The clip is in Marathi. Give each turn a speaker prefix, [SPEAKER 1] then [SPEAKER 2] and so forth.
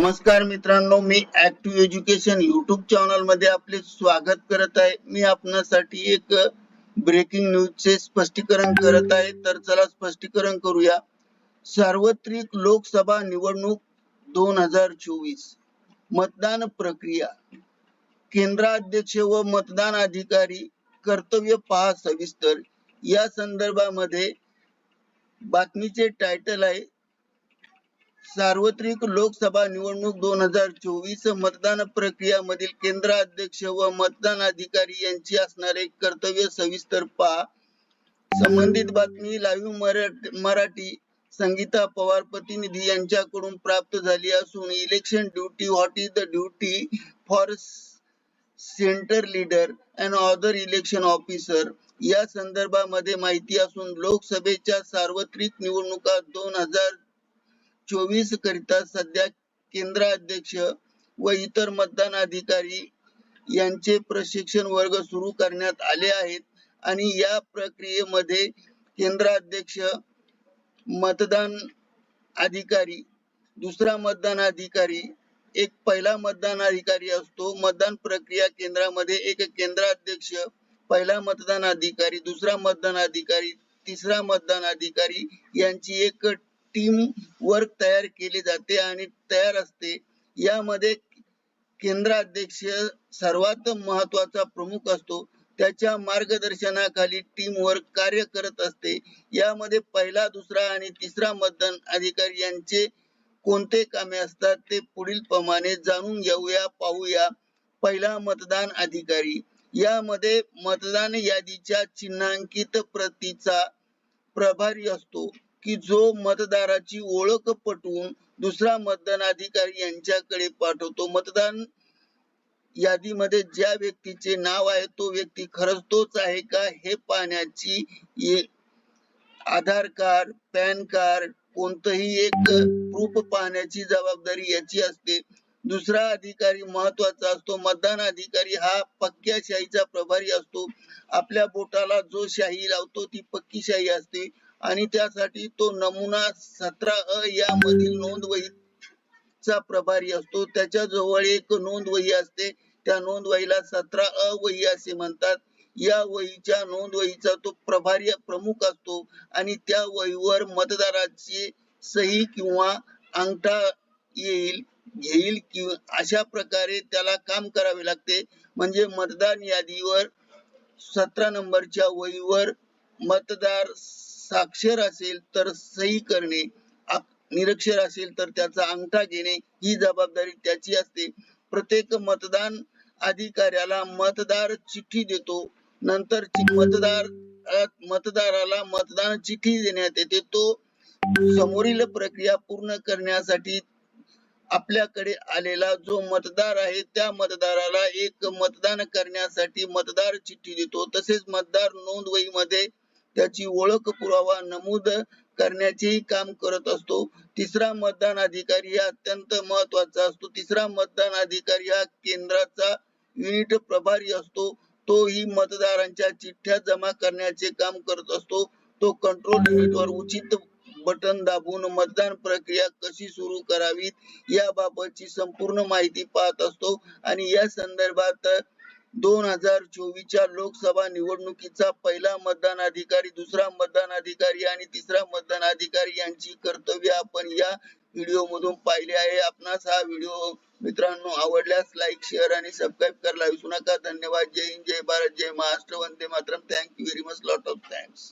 [SPEAKER 1] नमस्कार मित्रांनो मी ऍक्टिव्ह एज्युकेशन युट्यूब चॅनलमध्ये आपले स्वागत करत आहे. मी आपणासाठी एक ब्रेकिंग न्यूज चे स्पष्टीकरण करत आहे. तर चला स्पष्टीकरण करूया. सार्वत्रिक लोकसभा निवडणूक दोन हजार चोवीस. मतदान प्रक्रिया. केंद्राध्यक्ष व मतदान अधिकारी कर्तव्य पहा सविस्तर. या संदर्भामध्ये बातमीचे टायटल आहे सार्वत्रिक लोकसभा निवडणूक दोन हजार चोवीस मतदान प्रक्रिया मधील केंद्र अध्यक्ष व मतदान अधिकारी यांची असणारे कर्तव्य सविस्तर पहा. संबंधित बातमी लाईव्ह मराठी संगीता पवार प्रतिनिधी यांच्याकडून प्राप्त झाली असून election duty what is the duty for centre leader and other election officer या संदर्भामध्ये माहिती असून लोकसभेच्या सार्वत्रिक निवडणुका दोन हजार चोवीस करिता सध्या केंद्र अध्यक्ष व इतर मतदान अधिकारी यांचे प्रशिक्षण वर्ग सुरू करण्यात आले आहेत. आणि या प्रक्रियेमध्ये केंद्र अध्यक्ष मतदान अधिकारी दुसरा मतदान अधिकारी एक पहिला मतदान अधिकारी असतो. मतदान प्रक्रिया केंद्रामध्ये एक केंद्र अध्यक्ष पहिला मतदान अधिकारी दुसरा मतदान अधिकारी तिसरा मतदान अधिकारी यांची एक टीम वर्क तयार केले जाते आणि तयार असते. यामध्ये केंद्राध्यक्ष सर्वात महत्त्वाचा प्रमुख असतो. त्याच्या मार्गदर्शनाखाली टीम वर्क कार्य करत असते. यामध्ये पहिला दुसरा आणि तिसरा मतदान अधिकारी यांचे कोणते कामे असतात ते पुढील प्रमाणे जाणून घेऊया पाहूया. पहिला मतदान अधिकारी. यामध्ये मतदान यादीच्या चिन्हांकित प्रतीचा प्रभारी असतो. की जो मतदाराची ओळख पटवून दुसरा मतदान अधिकारी यांच्याकडे पाठवतो. मतदान यादीमध्ये ज्या व्यक्तीचे नाव आहे तो व्यक्ती खरंच तोच आहे का हे पाहण्याची आधार कार्ड पॅन कार्ड कोणतंही एक प्रूफ पाहण्याची जबाबदारी याची असते. दुसरा अधिकारी महत्त्वाचा असतो. मतदान अधिकारी हा पक्क्या शाहीचा प्रभारी असतो. आपल्या बोटाला जो शाही लावतो ती पक्की शाही असते. आणि त्यासाठी तो नमुना सतरा अ या मधील नोंद वहीचा प्रभारी असतो. त्याच्याजवळ एक नोंद वही असते. त्या नोंद वहीला सतरा अ वही असे म्हणतात. या वहीच्या नोंद वहीचा तो प्रभारी प्रमुख असतो आणि त्या वहीवर मतदाराची सही किंवा अंगठा येईल घेईल किंवा अशा प्रकारे त्याला काम करावे लागते. म्हणजे मतदान यादीवर सतरा नंबरच्या वहीवर मतदार साक्षर असेल तर सही करणे निरक्षर असेल तर त्याचा अंगठा घेणे ही जबाबदारी त्याची असते. प्रत्येक मतदान अधिकाऱ्याला मतदार चिठ्ठी देतो. नंतर मतदार मतदाराला मतदान चिठ्ठी देण्यात येते. तो समोरील प्रक्रिया पूर्ण करण्यासाठी आपल्याकडे आलेला जो मतदार आहे त्या मतदाराला एक मतदान करण्यासाठी मतदार चिठ्ठी देतो. तसेच मतदार नोंदवहीमध्ये त्याची ओळख पुरावा नमूद करण्याचेही काम करत असतो. तिसरा मतदान अधिकारी हा अत्यंत महत्त्वाचा असतो. तिसरा मतदान अधिकारी हा केंद्राचा युनिट प्रभारी असतो. तो ही मतदारांच्या चिठ्ठ्या जमा करण्याचे काम करत असतो. तो कंट्रोल युनिटवर उचित बटन दाबून मतदान प्रक्रिया कशी सुरू करावी याबाबतची संपूर्ण माहिती पाहत असतो. आणि या संदर्भात दोन हजार चोवीसच्या लोकसभा निवडणुकीचा पहिला मतदान अधिकारी दुसरा मतदान अधिकारी आणि तिसरा मतदान अधिकारी यांची कर्तव्य आपण या व्हिडिओ मधून पाहिले आहे. आपणास हा व्हिडिओ मित्रांनो आवडल्यास लाईक शेअर आणि सबस्क्राईब करायला विसरू नका. धन्यवाद. जय हिंद जय भारत जय Maharashtra. Vande Mataram. Thank you very much lot of thanks